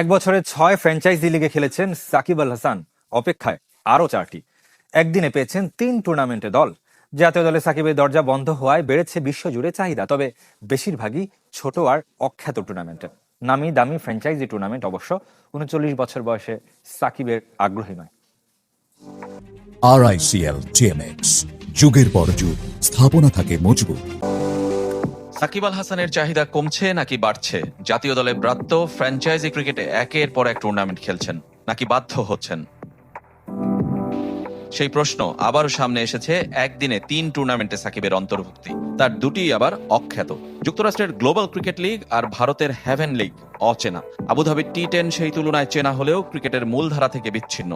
এক বছরে ছয় ফ্র্যাঞ্চাইজি লিগে খেলেছেন সাকিব আল হাসান। অপেক্ষায় আরও চারটি। একদিনে পেয়েছেন তিন টুর্নামেন্টে দল। জাতীয় দলে সাকিবের দরজা বন্ধ হওয়ায় বেড়েছে বিশ্বজুড়ে চাহিদা, তবে বেশিরভাগই ছোট আর অখ্যাত টুর্নামেন্টে। নামি দামি ফ্র্যাঞ্চাইজি টুর্নামেন্ট অবশ্য উনচল্লিশ বছর বয়সে সাকিবের আগ্রহী নয়। আরআইসিএল টিএমএক্স যুগের পর যুগ, স্থাপনা থাকে মজবুত। সাকিব আল হাসানের চাহিদা কমছে নাকি বাড়ছে? জাতীয় দলে ব্রাত্য ফ্র্যাঞ্চাইজি ক্রিকেটে একের পর এক টুর্নামেন্ট খেলছেন, নাকি বাধ্য হচ্ছেন? সেই প্রশ্ন আবারও সামনে এসেছে, একদিনে তিন টুর্নামেন্টে সাকিবের অন্তর্ভুক্তি। তার দুটি আবার অখ্যাত। যুক্তরাষ্ট্রের গ্লোবাল ক্রিকেট লিগ আর ভারতের হ্যাভেন লিগ অচেনা। আবুধাবির টি টেন সেই তুলনায় চেনা হলেও ক্রিকেটের মূলধারা থেকে বিচ্ছিন্ন।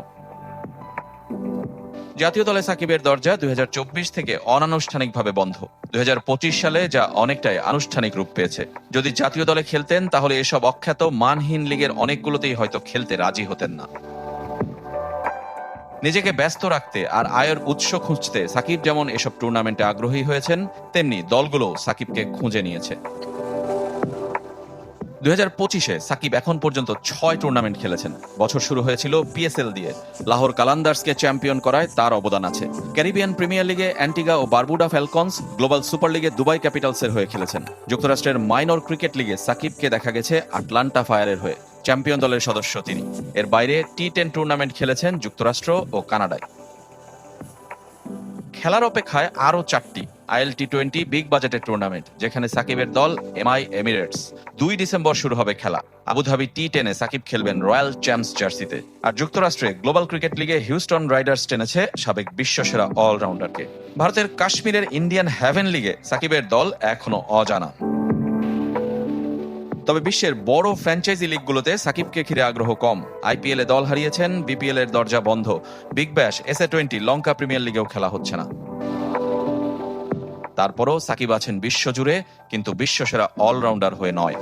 জাতীয় দলে সাকিবের দরজা দুই হাজার চব্বিশ থেকে অনানুষ্ঠানিকভাবে বন্ধ। দু হাজার পঁচিশ সালে যা অনেকটাই আনুষ্ঠানিক রূপ পেয়েছে। যদি জাতীয় দলে খেলতেন, তাহলে এসব অখ্যাত মানহীন লিগের অনেকগুলোতেই হয়তো খেলতে রাজি হতেন না। নিজেকে ব্যস্ত রাখতে আর আয়ের উৎস খুঁজতে সাকিব যেমন এসব টুর্নামেন্টে আগ্রহী হয়েছেন, তেমনি দলগুলো সাকিবকে খুঁজে নিয়েছে। দুই হাজার পঁচিশে সাকিব এখন পর্যন্ত ছয় টুর্নামেন্ট খেলেছেন। বছর শুরু হয়েছিল পিএসএল দিয়ে। লাহোর কালান্দার্সকে চ্যাম্পিয়ন করায় তার অবদান আছে। ক্যারিবিয়ান প্রিমিয়ার লিগে অ্যান্টিগা ও বারবুডা ফ্যালকনস গ্লোবাল সুপার লিগে দুবাই ক্যাপিটালসের হয়ে খেলেছেন। যুক্তরাষ্ট্রের মাইনর ক্রিকেট লিগে সাকিবকে দেখা গেছে আটলান্টা ফায়ারের হয়ে। চ্যাম্পিয়ন দলের সদস্য তিনি। এর বাইরে টি টেন টুর্নামেন্ট খেলেছেন যুক্তরাষ্ট্র ও কানাডায়। খেলার অপেক্ষায় আরও চারটি আইএল টি টোয়েন্টি বিগ বাজেটের টুর্নামেন্ট যেখানে সাকিবের দল এমআই এমিরেটস। দুই ডিসেম্বর শুরু হবে খেলা। আবুধাবি টি টেনে সাকিব খেলবেন রয়্যাল চ্যাম্পস জার্সিতে। আর যুক্তরাষ্ট্রে গ্লোবাল ক্রিকেট লিগে হিউস্টন রাইডার্স টেনেছে সাবেক বিশ্বসেরা অলরাউন্ডারকে ভারতের কাশ্মীরের ইন্ডিয়ান হ্যাভেন লিগে সাকিবের দল এখনও অজানা। তবে বিশ্বের বড় ফ্র্যাঞ্চাইজি লিগগুলোতে সাকিবকে ঘিরে আগ্রহ কম। আইপিএল দল হারিয়েছেন বিপিএল এর দরজা বন্ধ। Big Bash, S A twenty, Lanka Premier লিগেও খেলা হচ্ছে না। তারপরও সাকিব আছেন বিশ্বজুড়ে, কিন্তু বিশ্বসেরা অলরাউন্ডার হয়ে নয়।